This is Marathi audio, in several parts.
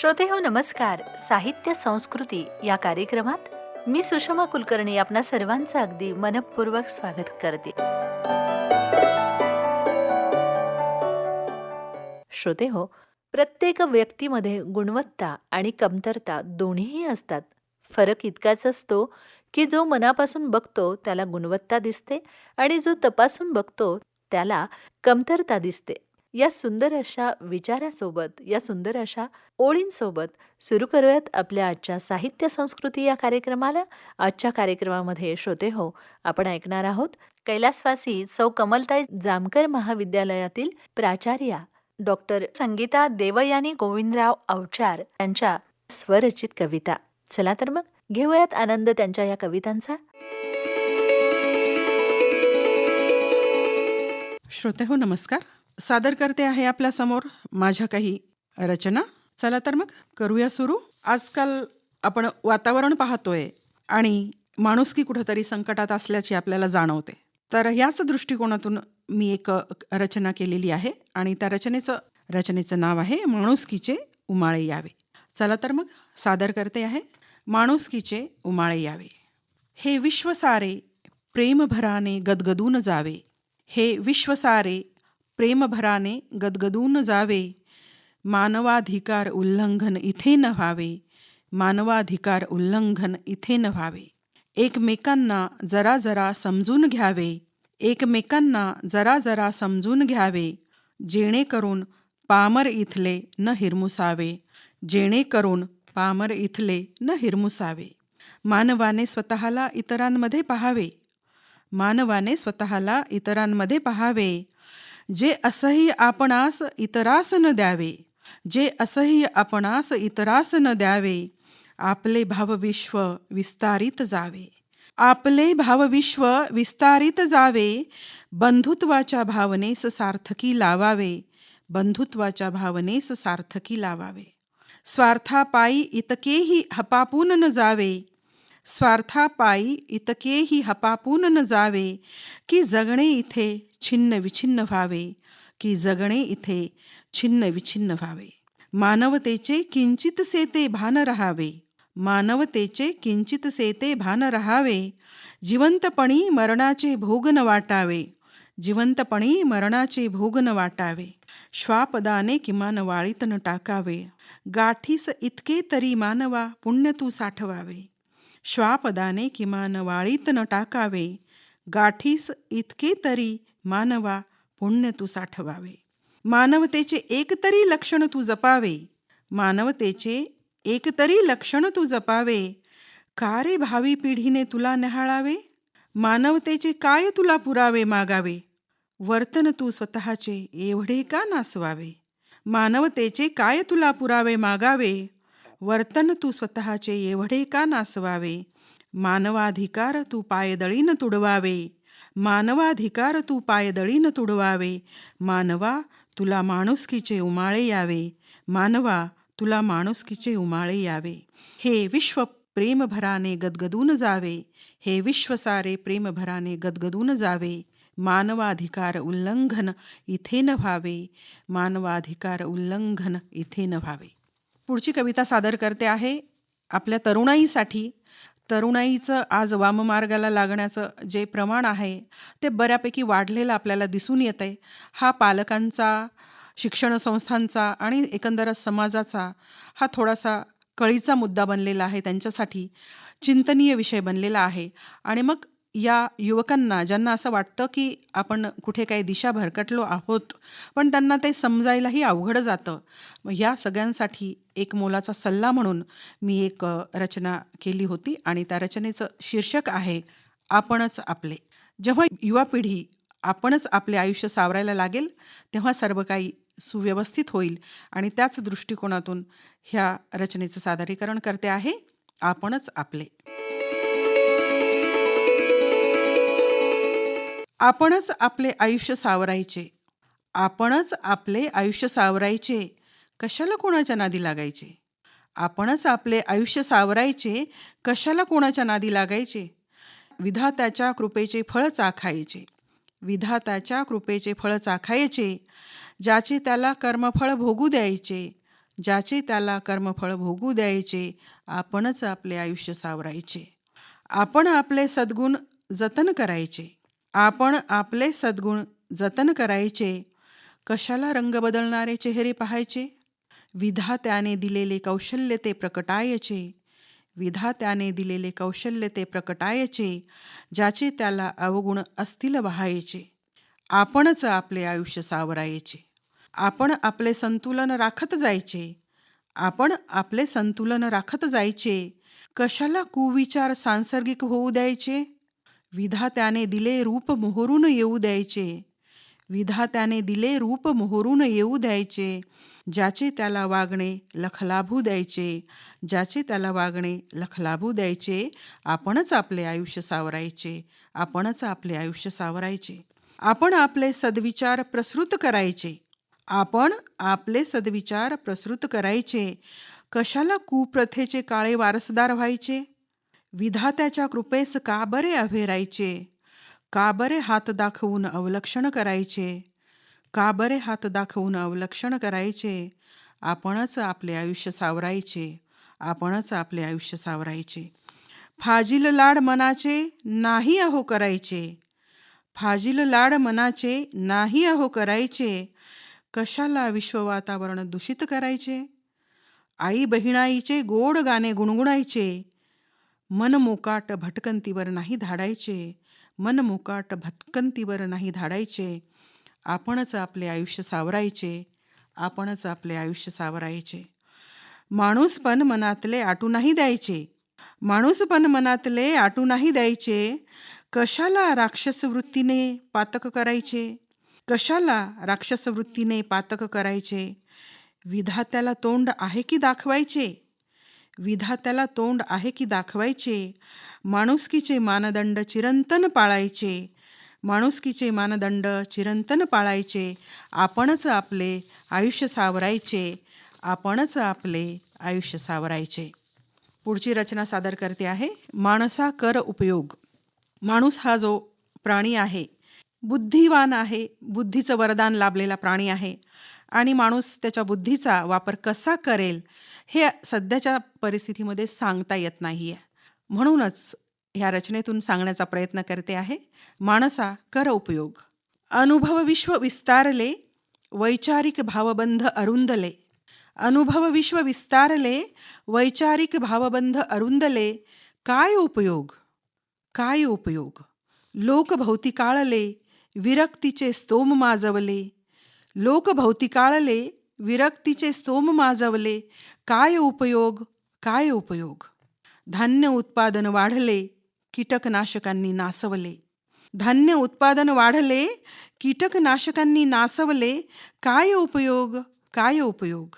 श्रोते हो नमस्कार. साहित्य संस्कृती या कार्यक्रमात मी सुषमा कुलकर्णी आपणा सर्वांचं अगदी मनपूर्वक स्वागत करते. श्रोते हो प्रत्येक व्यक्तीमध्ये गुणवत्ता आणि कमतरता दोन्हीही असतात. फरक इतकाच असतो की जो मनापासून बघतो त्याला गुणवत्ता दिसते आणि जो तपासून बघतो त्याला कमतरता दिसते. या सुंदर अशा विचारासोबत या सुंदर अशा ओळींसोबत सुरू करूयात आपल्या आजच्या साहित्य संस्कृती या कार्यक्रमाला. आजच्या कार्यक्रमामध्ये श्रोते हो आपण ऐकणार आहोत कैलासवासी सौ कमलताई जामकर महाविद्यालयातील प्राचार्या डॉक्टर संगीता देवयानी गोविंदराव अवचार यांच्या स्वरचित कविता. चला तर मग घेऊयात आनंद त्यांच्या या कवितांचा. श्रोते हो नमस्कार. सादर करते आहे आपल्यासमोर माझ्या काही रचना. चला तर मग करूया सुरू. आजकाल आपण वातावरण पाहतोय आणि माणुसकी कुठंतरी संकटात असल्याची आपल्याला जाणवते. तर याच दृष्टिकोनातून मी एक रचना केलेली आहे आणि त्या रचनेचं रचनेचं नाव आहे माणुसकीचे उमाळे यावे. चला तर मग सादर करते आहे माणुसकीचे उमाळे यावे. हे विश्व सारे प्रेमभराने गदगदून जावे. हे विश्वसारे प्रेमभराने गदगदून जावे. मानवाधिकार उल्लंघन इथे न व्हावे. मानवाधिकार उल्लंघन इथे न व्हावे. एकमेकांना जरा जरा समजून घ्यावे. एकमेकांना जरा जरा समजून घ्यावे. जेणेकरून पामर इथले न हिरमुसावे. जेणेकरून पामर इथले न हिरमुसावे. मानवाने स्वतःला इतरांमध्ये पाहावे. मानवाने स्वतःला इतरांमध्ये पाहावे. जे असह्य आपणास इतरास न द्यावे जे असह्य आपणास इतरास न द्यावे आपले भावविश्व विस्तारित जावे. आपले भावविश्व विस्तारित जावे बंधुत्वाच्या भावनेस सार्थकी लावावे बंधुत्वाच्या भावनेस सार्थकी लावावे. स्वार्थापायी इतकेही हपापून न जावे स्वार्थापायी इतकेही हपापून न जावे की जगणे इथे छिन्न विछिन्न व्हावे की जगणे इथे छिन्न विछिन्न व्हावे. मानवतेचे किंचितसे ते भान रहावे. मानवतेचे किंचितसे ते भान रहावे. जिवंतपणी मरणाचे भोगन वाटावे. जिवंतपणी मरणाचे भोगन वाटावे. श्वापदाने किमान वाळीत न टाकावे. गाठीस इतके तरी मानवा पुण्य तू साठवावे. श्वापदाने किमान वाळीत न टाकावे. गाठीस इतके तरी मानवा पुण्य तू साठवावे. मानवतेचे एकतरी लक्षण तू जपावे. मानवतेचे एकतरी लक्षण तू जपावे. का रे भावी पिढीने तुला न्याहाळावे. मानवतेचे काय तुला पुरावे मागावे. वर्तन तू स्वतःचे एवढे का नासवावे. मानवतेचे काय तुला पुरावे मागावे. वर्तन तू स्वतःचे एवढे का नासवावे. मानवाधिकार तू पायदळीन तुडवावे. मानवाधिकार तू पायदळीनं तुडवावे. मानवा तुला माणुसकीचे उमाळे यावे. मानवा तुला माणुसकीचे उमाळे यावे. हे विश्व प्रेमभराने गदगदून जावे. हे विश्व सारे प्रेमभराने गदगदून जावे. मानवाधिकार उल्लंघन इथे न व्हावे. मानवाधिकार उल्लंघन इथे न व्हावे. पुढची कविता सादर करते आहे आपल्या तरुणाईसाठी. तरुणाईचं आज वाममार्गाला लागण्याचं जे प्रमाण आहे ते बऱ्यापैकी वाढलेलं आपल्याला दिसून येतं आहे हा पालकांचा शिक्षण संस्थांचा आणि एकंदरच समाजाचा हा थोडासा कळीचा मुद्दा बनलेला आहे त्यांच्यासाठी चिंतनीय विषय बनलेला आहे. आणि मग या युवकांना ज्यांना असं वाटतं की आपण कुठे काही दिशा भरकटलो आहोत पण त्यांना ते समजायलाही अवघड जातं. मग या सगळ्यांसाठी एक मोलाचा सल्ला म्हणून मी एक रचना केली होती आणि त्या रचनेचं शीर्षक आहे आपणच आपले. जेव्हा युवा पिढी आपणच आपले आयुष्य सावरायला लागेल तेव्हा सर्व काही सुव्यवस्थित होईल आणि त्याच दृष्टिकोनातून ह्या रचनेचं सादरीकरण करते आहे आपणच आपले. आपणच आपले आयुष्य सावरायचे. आपणच आपले आयुष्य सावरायचे. कशाला कोणाच्या नादी लागायचे? आपणच आपले आयुष्य सावरायचे. कशाला कोणाच्या नादी लागायचे? विधात्याच्या कृपेचे फळ चाखायचे. विधात्याच्या कृपेचे फळ चाखायचे. ज्याचे त्याला कर्मफळ भोगू द्यायचे. ज्याचे त्याला कर्मफळ भोगू द्यायचे. आपणच आपले आयुष्य सावरायचे. आपण आपले सद्गुण जतन करायचे. आपण आपले सद्गुण जतन करायचे कशाला रंग बदलणारे चेहरे पाहायचे? विधात्याने दिलेले कौशल्य ते प्रकटायचे. विधात्याने दिलेले कौशल्य ते प्रकटायचे ज्याचे त्याला अवगुण असतील व्हायचे. आपणच आपले आयुष्य सावरायचे. आपण आपले संतुलन राखत जायचे. आपण आपले संतुलन राखत जायचे. कशाला कुविचार सांसर्गिक होऊ द्यायचे? विधात्याने दिले रूप मोहरून येऊ द्यायचे. विधात्याने दिले रूप मोहरून येऊ द्यायचे. ज्याचे त्याला वागणे लखलाभू द्यायचे. ज्याचे त्याला वागणे लखलाभू द्यायचे. आपणच आपले आयुष्य सावरायचे. आपणच आपले आयुष्य सावरायचे. आपण आपले सद्विचार प्रसृत करायचे. आपण आपले सद्विचार प्रसृत करायचे. कशाला कुप्रथेचे काळे वारसदार व्हायचे? विधात्याच्या कृपेस का बरे अभेरायचे का बरे हात दाखवून अवलक्षण करायचे? का बरे हात दाखवून अवलक्षण करायचे? आपणच आपले आयुष्य सावरायचे. आपणच आपले आयुष्य सावरायचे. फाजील लाड मनाचे नाही अहो करायचे. फाजील लाड मनाचे नाही अहो करायचे. कशाला विश्व वातावरण दूषित करायचे? आई बहिणाईचे गोड गाणे गुणगुणायचे. मन मोकाट भटकंतीवर नाही धाडायचे. मन मोकाट भटकंतीवर नाही धाडायचे. आपणच आपले आयुष्य सावरायचे. आपणच आपले आयुष्य सावरायचे. माणूस पण मनातले आटू नाही द्यायचे. माणूस पण मनातले आटू नाही द्यायचे. कशाला राक्षस वृत्तीने पातक करायचे? कशाला राक्षसवृत्तीने पातक करायचे? विधात्याला तोंड आहे की दाखवायचे? विधात्याला तोंड आहे की दाखवायचे? माणुसकीचे मानदंड चिरंतन पाळायचे. माणुसकीचे मानदंड चिरंतन पाळायचे. आपणच आपले आयुष्य सावरायचे. आपणच आपले आयुष्य सावरायचे. पुढची रचना सादर करते आहे माणसा कर उपयोग. माणूस हा जो प्राणी आहे बुद्धिवान आहे बुद्धीचं वरदान लाभलेला प्राणी आहे. आणि माणूस त्याच्या बुद्धीचा वापर कसा करेल हे सध्याच्या परिस्थितीमध्ये सांगता येत नाही आहे म्हणूनच ह्या रचनेतून सांगण्याचा प्रयत्न करते आहे माणसा कर उपयोग. अनुभव विश्व विस्तारले वैचारिक भावबंध अरुंदले. अनुभव विश्व विस्तारले वैचारिक भावबंध अरुंदले काय उपयोग? काय उपयोग? लोक भोवतिकाळले विरक्तीचे स्तोम माजवले लोक काळले विरक्तीचे स्तोम माजवले. काय उपयोग? काय उपयोग? धान्य उत्पादन वाढले कीटकनाशकांनी नासवले. धान्य उत्पादन वाढले कीटकनाशकांनी नासवले. काय उपयोग? काय उपयोग?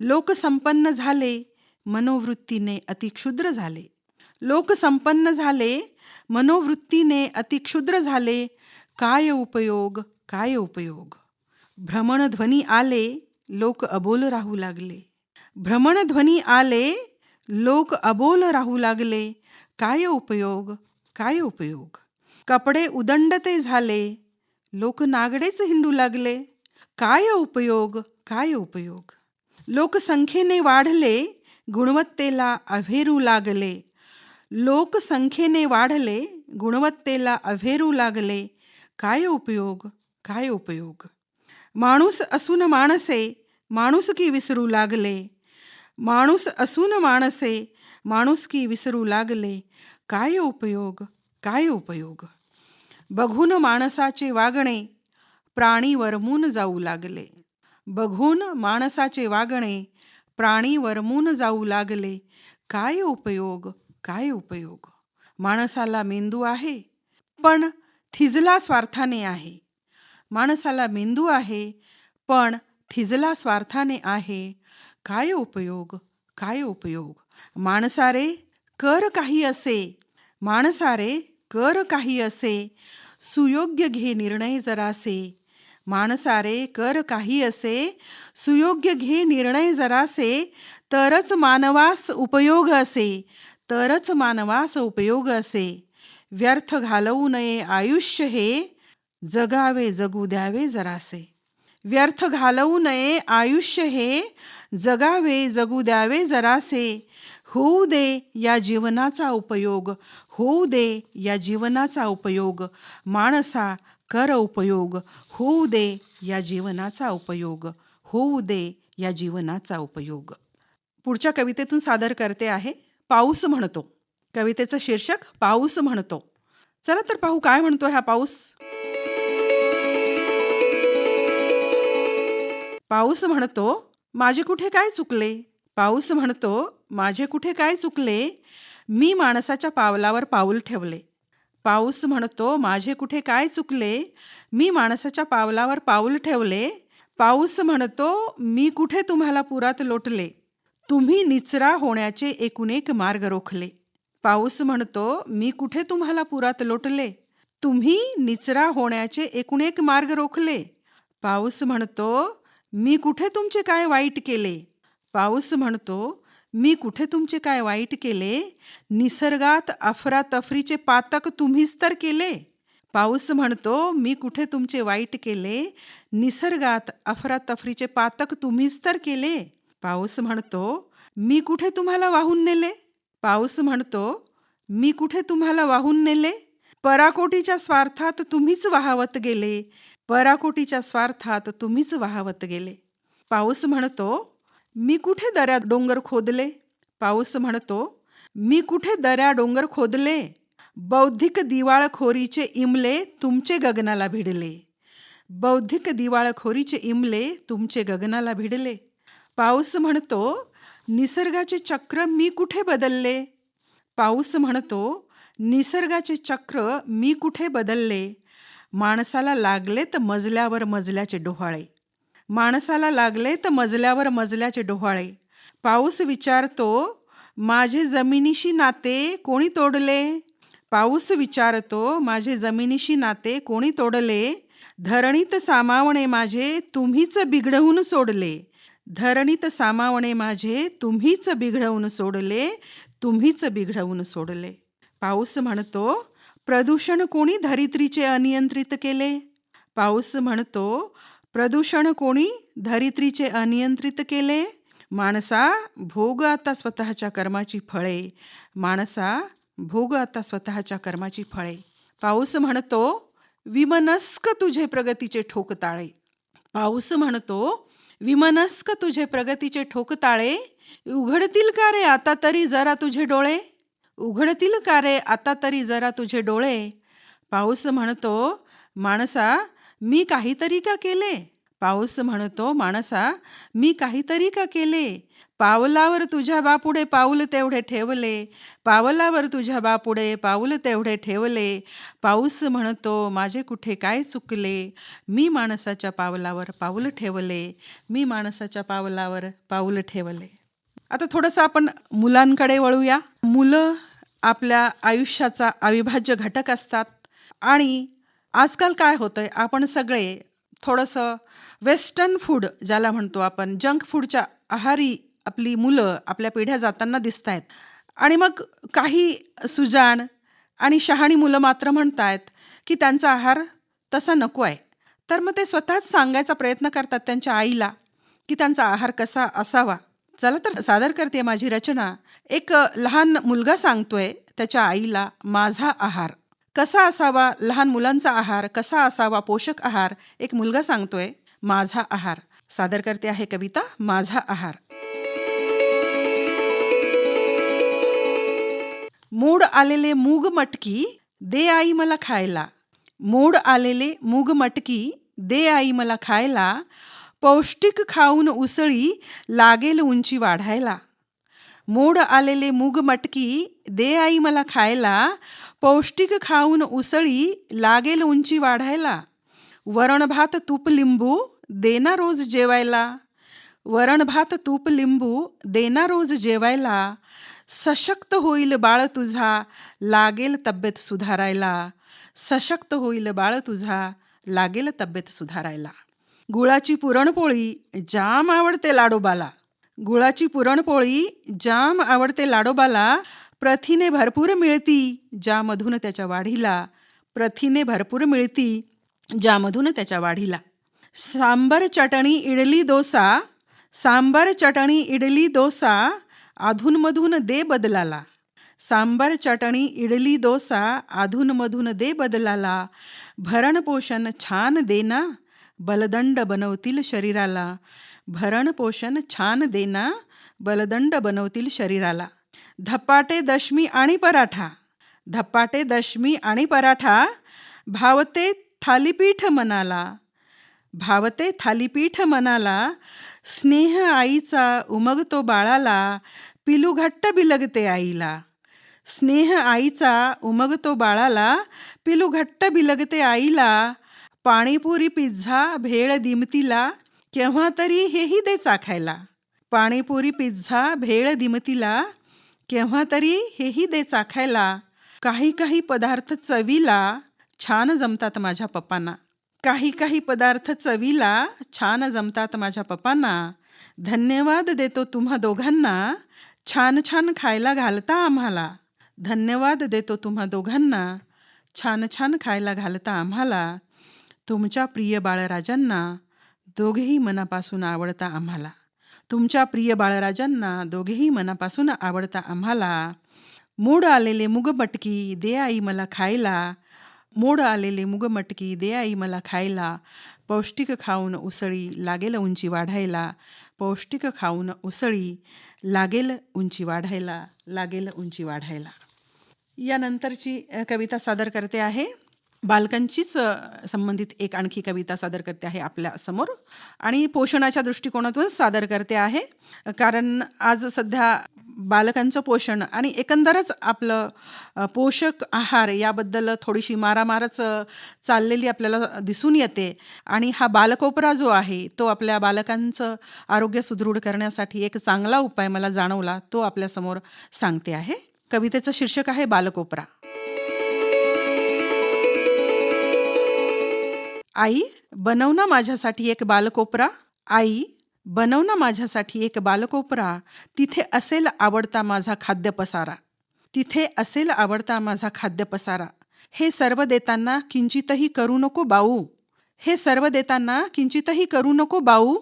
लोक संपन्न झाले मनोवृत्तीने अतिक्षुद्र झाले. लोक संपन्न झाले मनोवृत्तीने अतिक्षुद्र झाले. काय उपयोग? काय उपयोग? भ्रमणध्वनी आले लोक अबोल राहू लागले. भ्रमणध्वनी आले लोक अबोल राहू लागले. काय उपयोग? काय उपयोग? कपडे उदंडते झाले लोक नागडेच हिंडू लागले. काय उपयोग? काय उपयोग? लोकसंख्येने वाढले गुणवत्तेला अभेरू लागले. लोकसंख्येने वाढले गुणवत्तेला अभेरू लागले. काय उपयोग? काय उपयोग? माणूस असून माणसे माणुसकी विसरू लागले. माणूस असून माणसे माणुसकी विसरू लागले. काय उपयोग काय उपयोग? बघून माणसाचे वागणे प्राणी वरमून जाऊ लागले. बघून माणसाचे वागणे प्राणी वरमून जाऊ लागले. काय उपयोग काय उपयोग? माणसाला मेंदू आहे पण थिजला स्वार्थाने आहे. माणसाला मेंदू आहे पण थिजला स्वार्थाने आहे. काय उपयोग? काय उपयोग? माणसारे कर काही असे. माणसारे कर काही असे. सुयोग्य घे निर्णय जरासे. माणसारे कर काही असे. सुयोग्य घे निर्णय जरासे. तरच मानवास उपयोग असे. तरच मानवास उपयोग असे. व्यर्थ घालवू नये आयुष्य हे. जगावे जगू द्यावे जरासे. व्यर्थ घालवू नये आयुष्य हे जगावे जगू द्यावे जरासे. होऊ दे या जीवनाचा उपयोग होऊ दे या जीवनाचा उपयोग माणसा कर उपयोग होऊ दे या जीवनाचा उपयोग होऊ दे या जीवनाचा उपयोग. पुढच्या कवितेतून सादर करते आहे पाऊस म्हणतो. कवितेचं शीर्षक पाऊस म्हणतो. चला तर पाहू काय म्हणतो हा पाऊस? पाऊस म्हणतो माझे कुठे काय चुकले? पाऊस म्हणतो माझे कुठे काय चुकले? मी माणसाच्या पावलावर पाऊल ठेवले. पाऊस म्हणतो माझे कुठे काय चुकले? मी माणसाच्या पावलावर पाऊल ठेवले. पाऊस म्हणतो मी कुठे तुम्हाला पुरात लोटले? तुम्ही निचरा होण्याचे एकूण एक मार्ग रोखले. पाऊस म्हणतो मी कुठे तुम्हाला पुरात लोटले? तुम्ही निचरा होण्याचे एकूण एक मार्ग रोखले. पाऊस म्हणतो मी कुठे तुमचे काय वाईट केले? पाऊस म्हणतो मी कुठे तुमचे काय वाईट केले? निसर्गात अफरातफरीचे पातक तुम्हीच तर केले. पाऊस म्हणतो मी कुठे तुमचे वाईट केले? निसर्गात अफरातफरीचे पातक तुम्हीच तर केले. पाऊस म्हणतो मी कुठे तुम्हाला वाहून नेले? पाऊस म्हणतो मी कुठे तुम्हाला वाहून नेले? पराकोटीच्या स्वार्थात तुम्हीच वाहावत गेले. पराकोटीच्या स्वार्थात तुम्हीच वाहावत गेले. पाऊस म्हणतो मी कुठे दऱ्या डोंगर खोदले? पाऊस म्हणतो मी कुठे दऱ्या डोंगर खोदले? बौद्धिक दिवाळखोरीचे इमले तुमचे गगनाला भिडले. बौद्धिक दिवाळखोरीचे इमले तुमचे गगनाला भिडले. पाऊस म्हणतो निसर्गाचे चक्र मी कुठे बदलले? पाऊस म्हणतो निसर्गाचे चक्र मी कुठे बदलले? माणसाला लागले तर मजल्यावर मजल्याचे डोहाळे. माणसाला लागले तर मजल्यावर मजल्याचे डोहाळे. पाऊस विचारतो माझे जमिनीशी नाते कोणी तोडले? पाऊस विचारतो माझे जमिनीशी नाते कोणी तोडले? धरणीत सामावणे माझे तुम्हीच बिघडवून सोडले. धरणीत सामावणे माझे तुम्हीच बिघडवून सोडले तुम्हीच बिघडवून सोडले. पाऊस म्हणतो प्रदूषण कोणी धरित्रीचे अनियंत्रित केले? पाऊस म्हणतो प्रदूषण कोणी धरित्रीचे अनियंत्रित केले? माणसा भोग आता स्वतःच्या कर्माची फळे. माणसा भोग आता स्वतःच्या कर्माची फळे. पाऊस म्हणतो विमनस्क तुझे प्रगतीचे ठोकताळे पाऊस म्हणतो विमनस्क तुझे प्रगतीचे ठोकताळे उघडतील का रे आता तरी जरा तुझे डोळे? उघडतील का रे? आता तरी जरा तुझे डोळे. पाऊस म्हणतो माणसा मी काहीतरी का केले? पाऊस म्हणतो माणसा मी काहीतरी का केले? पावलावर तुझ्या बापुढे पाऊल तेवढे ठेवले. पावलावर तुझ्या बापुढे पाऊल तेवढे ठेवले. पाऊस म्हणतो माझे कुठे काय चुकले? मी माणसाच्या पावलावर पाऊल ठेवले. मी माणसाच्या पावलावर पाऊल ठेवले. आता थोडंसं आपण मुलांकडे वळूया. मुलं आपल्या आयुष्याचा अविभाज्य घटक असतात. आणि आजकाल काय होतं आहे आपण सगळे थोडंसं वेस्टर्न फूड ज्याला म्हणतो आपण जंक फूडच्या आहारी आपली मुलं आपल्या पिढ्या जाताना दिसत आहेत आणि मग काही सुजाण आणि शहाणी मुलं मात्र म्हणत आहेत की त्यांचा आहार तसा नको आहे. तर मग ते स्वतःच सांगायचा प्रयत्न करतात त्यांच्या आईला की त्यांचा आहार कसा असावा. चला तर सादर करते माझी रचना. एक लहान मुलगा सांगतोय त्याच्या आईला माझा आहार. कसा असावा? लहान मुलांचा आहार. कसा असावा? पोषक आहार. एक मुलगा सांगतोय माझा आहार. सादर करते आहे कविता माझा आहार. मोड आलेले मूग मटकी दे आई मला खायला. मोड आलेले मूग मटकी दे आई मला खायला. पौष्टिक खाऊन उसळी लागेल उंची वाढायला. मोड आलेले मूग मटकी दे आई मला खायला. पौष्टिक खाऊन उसळी लागेल उंची वाढायला. वरण भात तूप लिंबू देना रोज जेवायला. वरण भात तूप लिंबू देना रोज जेवायला. सशक्त होईल बाळ तुझा लागेल तब्येत सुधारायला. सशक्त होईल बाळ तुझा लागेल तब्येत सुधारायला. गुळाची पुरणपोळी जाम आवडते लाडोबाला. गुळाची पुरणपोळी जाम आवडते लाडोबाला. प्रथिने भरपूर मिळती ज्यामधून त्याच्या वाढीला. प्रथिने भरपूर मिळती ज्यामधून त्याच्या वाढीला. सांबर चटणी इडली डोसा. सांबर चटणी इडली डोसा अधूनमधून दे बदलाला. सांबर चटणी इडली डोसा अधूनमधून दे बदलाला. भरणपोषण छान देना बलदंड बनवतील शरीराला. भरणपोषण छान देना बलदंड बनवतील शरीराला. धपाटे दशमी आणि पराठा. धपाटे दशमी आणि पराठा भावते थालीपीठ मनाला. भावते थालीपीठ मनाला स्नेह आईचा उमगतो बाळाला पिलू घट्ट बिलगते आईला. स्नेह आईचा उमगतो बाळाला पिलू घट्ट बिलगते आईला पाणीपुरी पिझ्झा भेळ दिमतीला केव्हा तरी हेही दे चाखायला. पाणीपुरी पिझ्झा भेळ दिमतीला केव्हा तरी हेही दे चाखायला. काही काही पदार्थ चवीला छान जमतात माझ्या पप्पांना. काही काही पदार्थ चवीला छान जमतात माझ्या पप्पांना. धन्यवाद देतो तुम्हा दोघांना. छान छान खायला घालता आम्हाला. धन्यवाद देतो तुम्हा दोघांना. छान छान खायला घालता आम्हाला. तुमच्या प्रिय बाळराजांना दोघेही मनापासून आवडता आम्हाला. तुमच्या प्रिय बाळराजांना दोघेही मनापासून आवडता आम्हाला. मोड आलेले मुगमटकी दे आई मला खायला. मोड आलेले मुगमटकी दे आई मला खायला. पौष्टिक खाऊन उसळी लागेल उंची वाढायला. पौष्टिक खाऊन उसळी लागेल उंची वाढायला. लागेल उंची वाढायला. यानंतरची कविता सादर करते आहे. बालकांचीच अ, संबंधित एक आणखी कविता सादर करते आहे आपल्यासमोर. आणि पोषणाच्या दृष्टिकोनातून सादर करते आहे. कारण आज सध्या बालकांचं पोषण आणि एकंदरच आपलं अ, पोषक आहार याबद्दल थोडीशी मारामारच अ, चाललेली आपल्याला दिसून येते. आणि हा बालकोपरा जो आहे तो आपल्या बालकांचं आरोग्य सुदृढ करण्यासाठी एक चांगला उपाय मला जाणवला तो आपल्यासमोर सांगते आहे. कवितेचं शीर्षक आहे बालकोपरा. आई बनव ना माझ्यासाठी एक बालकोपरा. आई बनव ना माझ्यासाठी एक बालकोपरा. तिथे असेल आवडता माझा खाद्यपसारा तिथे असेल आवडता माझा खाद्यपसारा हे सर्व देताना किंचितही करू नको बाऊ. हे सर्व देताना किंचितही करू नको बाऊ.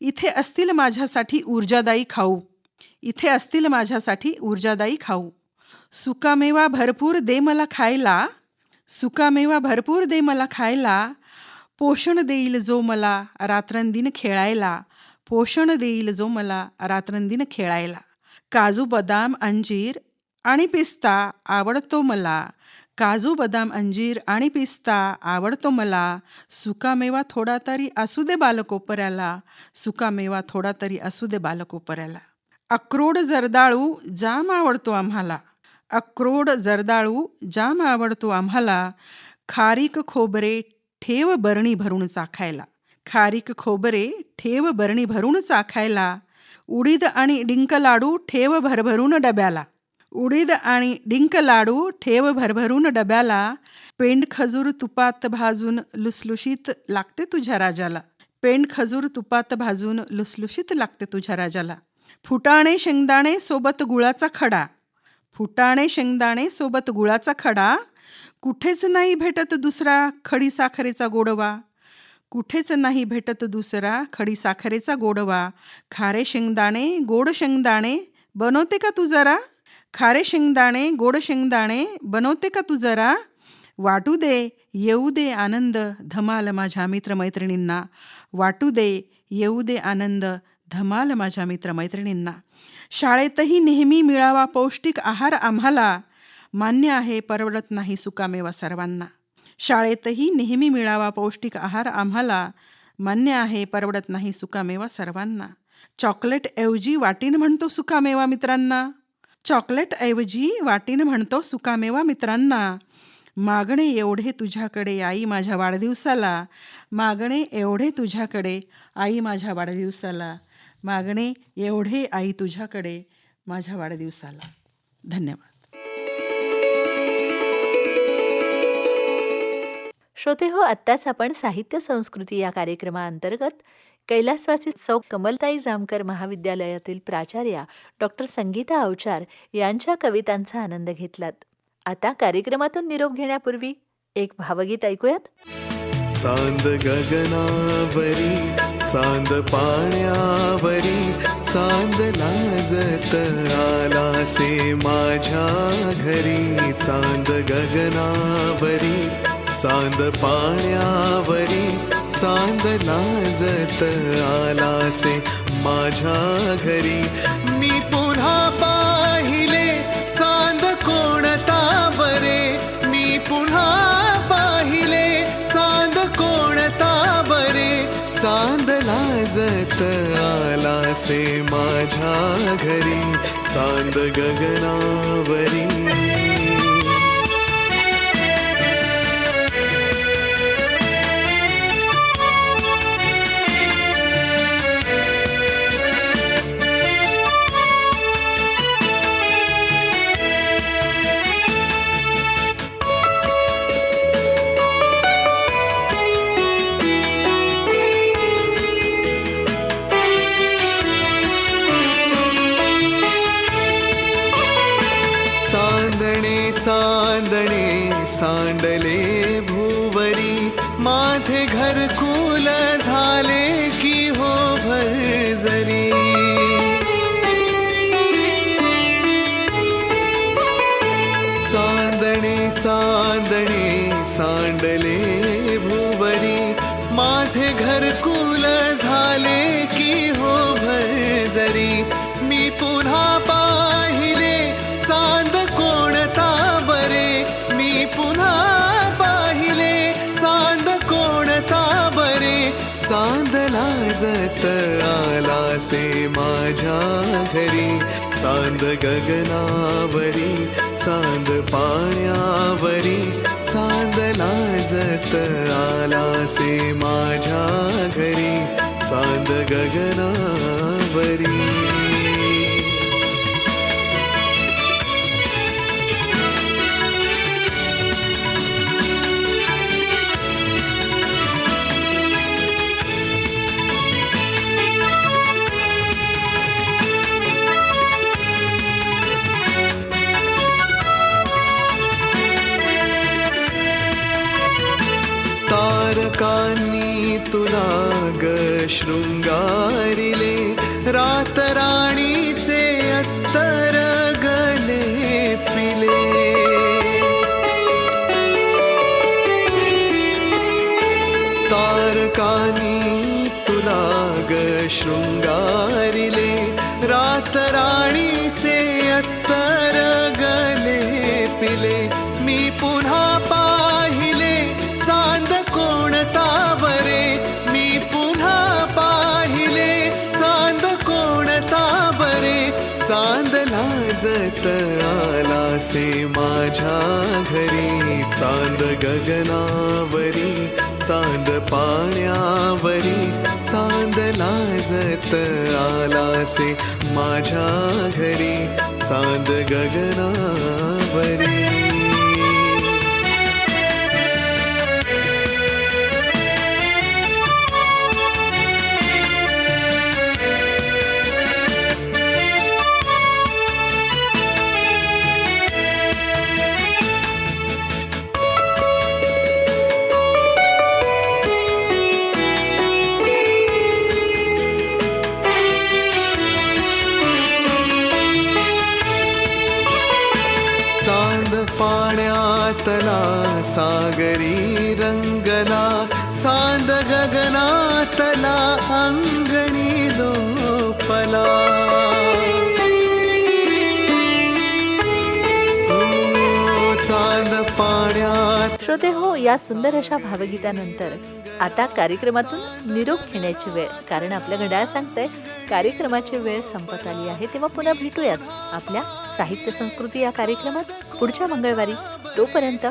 इथे असतील माझ्यासाठी ऊर्जादायी खाऊ. इथे असतील माझ्यासाठी ऊर्जादायी खाऊ. सुकामेवा भरपूर दे मला खायला. सुकामेवा भरपूर दे मला खायला. पोषण देईल जो मला रात्रंदिन खेळायला. पोषण देईल जो मला रात्रंदिन खेळायला. काजू बदाम अंजीर आणि पिस्ता आवडतो मला. काजू बदाम अंजीर आणि पिस्ता आवडतो मला. सुकामेवा थोडा तरी असू दे बालकोपऱ्याला. सुकामेवा थोडा तरी असू दे बालकोपऱ्याला. अक्रोड जर्दाळू जाम आवडतो आम्हाला. अक्रोड जर्दाळू जाम आवडतो आम्हाला. खारीक खोबरे ठेव बरणी भरून चाखायला. खारीक खोबरे ठेव बरणी भरून चाखायला. उडीद आणि डिंक लाडू ठेव भरभरून डब्याला. उडीद आणि डिंक लाडू ठेव भरभरून डब्याला. पेंड खजूर तुपात भाजून लुसलुशीत लागते तुझ्या राजाला. पेंड खजूर तुपात भाजून लुसलुशीत लागते तुझ्या राजाला. फुटाणे शेंगदाणे सोबत गुळाचा खडा. फुटाणे शेंगदाणे सोबत गुळाचा खडा. कुठेच नाही भेटत दुसरा खडी साखरेचा गोडवा. कुठेच नाही भेटत दुसरा खडी साखरेचा गोडवा. खारे शेंगदाणे गोड शेंगदाणे बनवते का तू जरा? खारे शेंगदाणे गोड शेंगदाणे बनवते का तू जरा? वाटू दे येऊ दे आनंद धमाल माझ्या मित्रमैत्रिणींना. वाटू दे येऊ दे आनंद धमाल माझ्या मित्रमैत्रिणींना. शाळेतही नेहमी मिळावा पौष्टिक आहार आम्हाला. मान्य आहे परवडत नाही सुकामेवा सर्वांना. शाळेतही नेहमी मिळावा पौष्टिक आहार आम्हाला. मान्य आहे परवडत नाही सुकामेवा सर्वांना. चॉकलेटऐवजी वाटीन म्हणतो सुकामेवा मित्रांना. चॉकलेटऐवजी वाटीन म्हणतो सुकामेवा मित्रांना. मागणे एवढे तुझ्याकडे आई माझ्या वाढदिवसाला. मागणे एवढे तुझ्याकडे आई माझ्या वाढदिवसाला. मागणे एवढे आई तुझ्याकडे माझ्या वाढदिवसाला. धन्यवाद. श्रोते हो आत्ताच आपण साहित्य संस्कृती या कार्यक्रमाअंतर्गत कैलासवासी सौ कमलताई जामकर महाविद्यालयातील प्राचार्या डॉक्टर संगीता अवचार यांच्या कवितांचा आनंद घेतलात. आता कार्यक्रमातून निरोप घेण्यापूर्वी एक भावगीत ऐकूयात. चांद गगनावरी चांद पाण्यावरी चांद लाजत आलासे माझ्या घरी. चांद गगनावरी चांद पाण्यावरी चांद लाजत आलासे माझ्या घरी. मी पुन्हा पाहिले चांद कोणता बरे मी पुन्हा पाहिले चांद कोणता बरे चांद लाजत आलासे माझ्या घरी. चांद गगनावरी. सांडले भुवरी. माझे घर झाले चांदला जत आला से माझ्या घरी. चांद गगनावरी चांद पाण्यावरी. चांदला जत आला से माझ्या घरी. चांद गगनावरी. शृंगारिले रात राणीचे अत्तर गले पिले. तारकांनी तुला ग शृंगारिले रात राणीचे अत्तर गले पिले. माझ्या घरी चांद गगनावरी चांद पाण्यावरी चांद लाजत आलासे माझ्या घरी चांद गगनावरी. सागरी रंगला चांद गगनातला अंगणी लोपला. चांद पाण्यात श्रोते हो या सुंदर अशा भावगीतानंतर आता कार्यक्रमातून निरोप घेण्याची वेळ. कारण आपल्या घड्याळ सांगतंय कार्यक्रमाची वेळ संपत आली आहे तेव्हा पुन्हा भेटूयात आपल्या साहित्य संस्कृती या कार्यक्रमात. पुढच्या मंगळवारी तोपर्यंत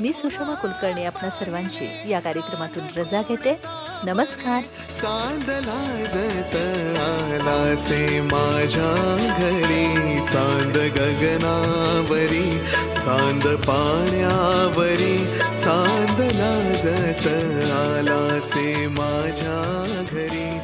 मी सुषमा कुलकर्णी आपल्या सर्वांची या कार्यक्रमातून रजा घेते. नमस्कार. चांद लाजत माझ्या घरी. चांद गगनावरी चांद पाण्यावरी चांद लाजत आलासे माझ्या घरी.